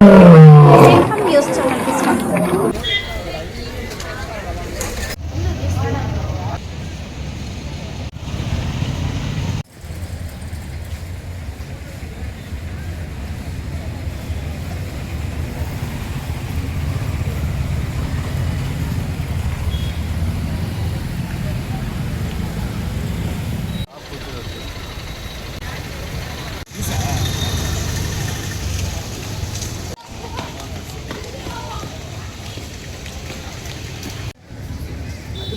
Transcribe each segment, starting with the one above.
Oh.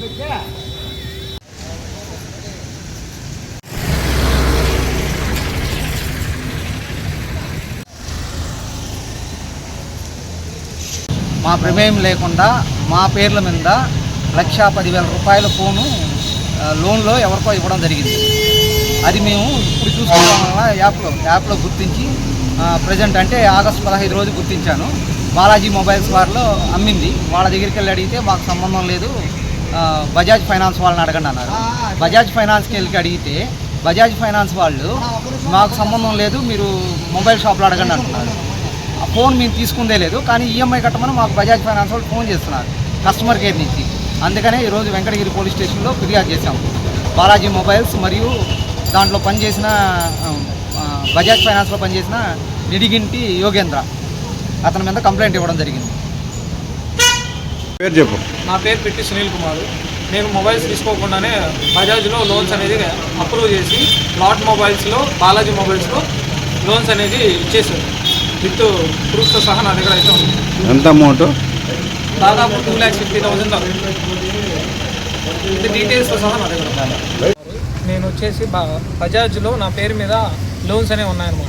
మా ప్రమేయం లేకుండా మా పేర్ల మీద లక్షా పదివేల రూపాయల ఫోను లోన్లో ఎవరికో ఇవ్వడం జరిగింది. అది మేము ఇప్పుడు చూసుకోవడం వల్ల యాప్లో యాప్లో గుర్తించి ప్రజెంట్ అంటే ఆగస్టు పదహైదు రోజు గుర్తించాను. బాలాజీ మొబైల్స్ వారిలో అమ్మింది. వాళ్ళ దగ్గరికి వెళ్ళి అడిగితే మాకు సంబంధం లేదు. బజాజ్ ఫైనాన్స్ వాళ్ళని అడగండి అన్నారు. బజాజ్ ఫైనాన్స్కి వెళ్ళి అడిగితే బజాజ్ ఫైనాన్స్ వాళ్ళు మాకు సంబంధం లేదు మీరు మొబైల్ షాప్లో అడగండి అంటున్నారు. ఆ ఫోన్ మేము తీసుకుందే లేదు కానీ ఈఎంఐ కట్టమని మాకు బజాజ్ ఫైనాన్స్ వాళ్ళు ఫోన్ చేస్తున్నారు కస్టమర్ కేర్ నుంచి. అందుకనే ఈరోజు వెంకటగిరి పోలీస్ స్టేషన్లో ఫిర్యాదు చేశాం. బాలాజీ మొబైల్స్ మరియు దాంట్లో పనిచేసిన బజాజ్ ఫైనాన్స్లో పనిచేసిన నిడిగింటి యోగేంద్ర. అతని మీద కంప్లైంట్ ఇవ్వడం జరిగింది. పేరు చెప్పు. నా పేరు పెట్టి సునీల్ కుమార్. నేను మొబైల్స్ తీసుకోకుండానే బజాజ్లో లోన్స్ అనేది అప్రూవ్ చేసి లాట్ మొబైల్స్లో బాలాజీ మొబైల్స్లో లోన్స్ అనేది ఇచ్చేసారు విత్ ప్రూఫ్తో సహా నా దగ్గర అయితే ఉంది. ఎంత అమౌంట్? దాదాపు two lakhs fifty thousand with డీటెయిల్స్తో సహా నా దగ్గర ఉంది. నేను వచ్చేసి బ- బజాజ్లో నా పేరు మీద లోన్స్ అనేవి ఉన్నాయన్నమాట.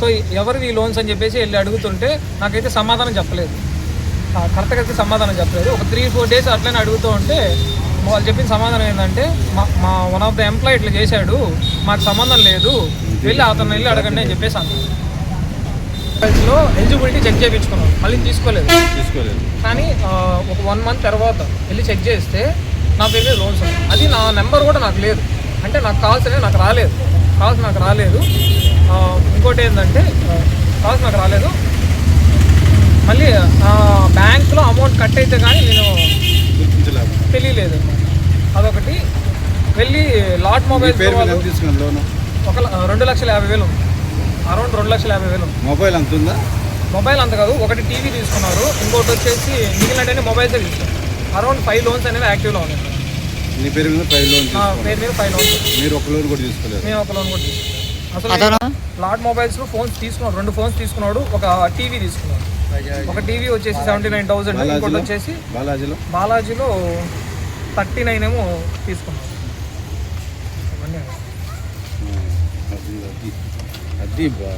సో ఎవరివి ఈ లోన్స్ అని చెప్పేసి వెళ్ళి అడుగుతుంటే నాకైతే సమాధానం చెప్పలేదు. కరెక్ట్గా సమాధానం చెప్పలేదు. ఒక త్రీ ఫోర్ డేస్ అట్లనే అడుగుతూ ఉంటే వాళ్ళు చెప్పిన సమాధానం ఏంటంటే మా మా వన్ ఆఫ్ ద ఎంప్లాయ్ ఇట్లా చేశాడు మాకు సంబంధం లేదు వెళ్ళి అతను వెళ్ళి అడగండి అని చెప్పేసి అన్నాను లో ఎలిజిబిలిటీ చెక్ చేయించుకున్నాను మళ్ళీ తీసుకోలేదు. తీసుకోలేదు. కానీ ఒక వన్ మంత్ తర్వాత వెళ్ళి చెక్ చేస్తే నా పేరు మీద లోన్స్ అది నా నెంబర్ కూడా నాకు లేదు. అంటే నాకు కాల్స్ అనేవి నాకు రాలేదు. కాల్స్ నాకు రాలేదు. ఇంకోటి ఏంటంటే కాల్స్ నాకు రాలేదు మళ్ళీ బ్యాంక్లో అమౌంట్ కట్ అయితే కానీ నేను తెలియలేదు. అదొకటి. వెళ్ళి లాట్ మొబైల్ ఒక రెండు లక్షల యాభై వేలు. అరౌండ్ రెండు లక్షల యాభై వేలు. మొబైల్ అంత ఉందా? మొబైల్ అంత కాదు. ఒకటి టీవీ తీసుకున్నారు. ఇంకోటి వచ్చేసి మిగిలినట్టు మొబైల్సే తీసుకున్నారు అరౌండ్ ఫైవ్ లోన్స్ అనేవి యాక్టివ్లో ఉన్నాయి. నీ పేరు మీద ఫైవ్ లోన్ నా తీసుకోవాలి. పేరు మీద ఫైవ్ లోన్స్. మీరు ఒక లోన్ కూడా తీసుకోలేదు. నేను ఒక లోన్ కూడా తీసుకున్నాను అసలు లాట్ మొబైల్స్లో ఫోన్స్ తీసుకున్నాడు. రెండు ఫోన్స్ తీసుకున్నాడు. ఒక టీవీ తీసుకున్నాడు. ఒక టీవీ వచ్చేసి సెవెంటీ నైన్ థౌసండ్ ఇంకోటి వచ్చేసి బాలాజీలో? బాలాజీలో థర్టీ నైన్ ఏమో అది బా.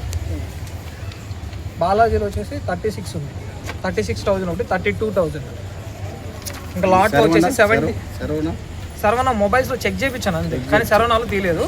బాలాజీలో వచ్చేసి థర్టీ సిక్స్ ఉంది. థర్టీ సిక్స్ థౌసండ్ ఒకటి థర్టీ టూ థౌసండ్ ఇంకా లాట్ వచ్చేసి సెవెంటీ సర్వనా సర్వనా మొబైల్స్లో చెక్ చేయించాను అంతే. కానీ సర్వనాలు తీయలేదు.